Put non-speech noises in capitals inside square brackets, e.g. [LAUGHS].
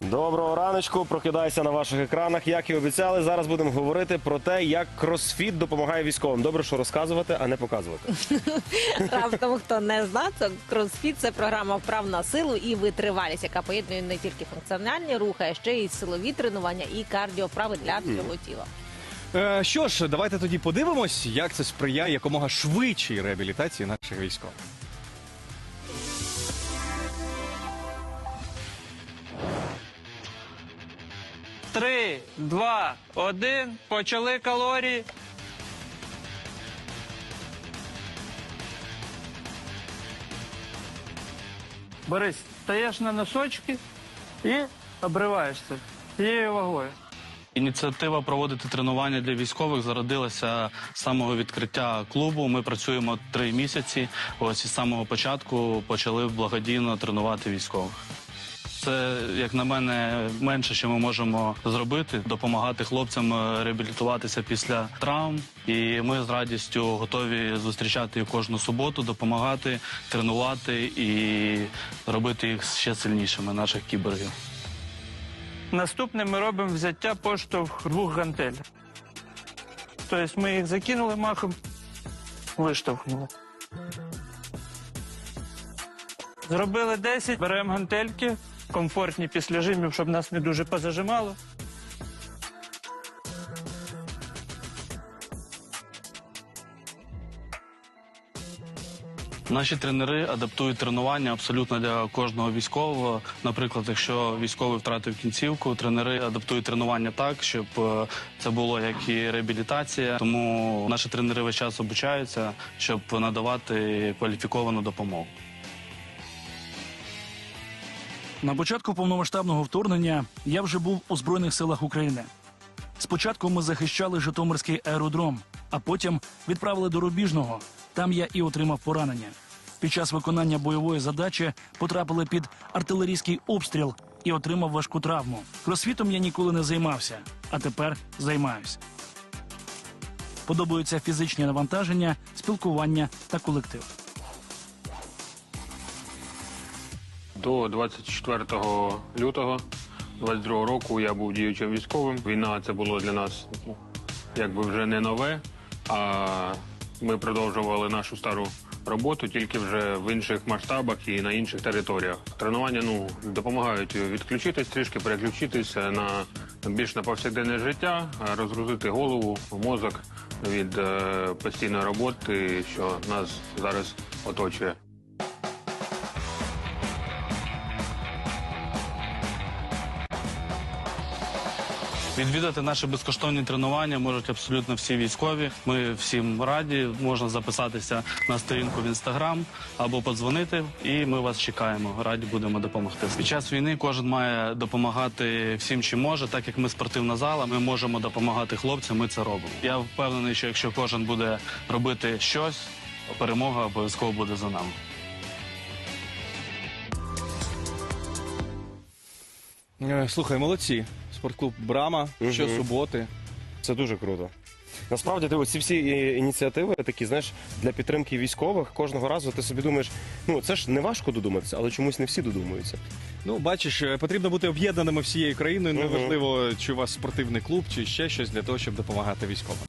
Доброго раночку. Прокидайся на ваших екранах. Як і обіцяли, зараз будемо говорити про те, як кросфіт допомагає військовим. Добре, що розказувати, а не показувати. [LAUGHS] Раптом хто не знає, це кросфіт це програма вправ на силу і витривалість, яка поєднує не тільки функціональні рухи, а ще й силові тренування і кардіоправи для всього тіла. Е, що ж, давайте тоді подивимось, як це сприяє якомога швидшій реабілітації наших військових. Три, два, один. Почали калорії. Борис, стаєш на носочки і обриваєшся цією вагою. Ініціатива проводити тренування для військових зародилася з самого відкриття клубу. Ми працюємо три місяці. Ось із самого початку почали благодійно тренувати військових. Це, як на мене, менше, що ми можемо зробити, допомагати хлопцям е, реабілітуватися після травм. І ми з радістю готові зустрічати їх кожну суботу, допомагати, тренувати і робити їх ще сильнішими, наших кіборгів. Наступне ми робимо взяття поштовх двох гантель. Тобто ми їх закинули махом, виштовхнули. Зробили 10, беремо гантельки, комфортні після жимів, щоб нас не дуже позажимало. Наші тренери адаптують тренування абсолютно для кожного військового. Наприклад, якщо військовий втратив кінцівку, тренери адаптують тренування так, щоб е, це було як і реабілітація. Тому наші тренери весь час обучаються, щоб надавати кваліфіковану допомогу. На початку повномасштабного вторгнення я вже був у Збройних силах України. Спочатку ми захищали Житомирський аеродром, а потім відправили до Рубіжного. Там я і отримав поранення. Під час виконання бойової задачі потрапили під артилерійський обстріл і отримав важку травму. Кросфітом я ніколи не займався, а тепер займаюся. Подобаються фізичні навантаження, спілкування та колектив. До 24 лютого 22 року я був діючим військовим. Війна це було для нас якби вже не нове, а ми продовжували нашу стару роботу тільки вже в інших масштабах і на інших територіях. Тренування ну допомагають відключитись, трішки переключитися на більш на повсякденне життя, розгрузити голову, мозок від е, постійної роботи, що нас зараз оточує. Відвідати наші безкоштовні тренування можуть абсолютно всі військові. Ми всім раді. Можна записатися на сторінку в інстаграм або подзвонити, і ми вас чекаємо. Раді будемо допомогти. Під час війни кожен має допомагати всім, чим може. Так як ми спортивна зала, ми можемо допомагати хлопцям. Ми це робимо. Я впевнений, що якщо кожен буде робити щось, перемога обов'язково буде за нами. Е, Слухай, молодці. Спортклуб Брама Мгм. щосуботи. Це дуже круто. Насправді, ти ці всі ініціативи такі, знаєш, для підтримки військових кожного разу ти собі думаєш, ну це ж не важко додуматися, але чомусь не всі додумуються. Ну, бачиш, е, потрібно бути об'єднаними всією країною. Мгм. Неважливо, чи у вас спортивний клуб, чи ще щось для того, щоб допомагати військовим.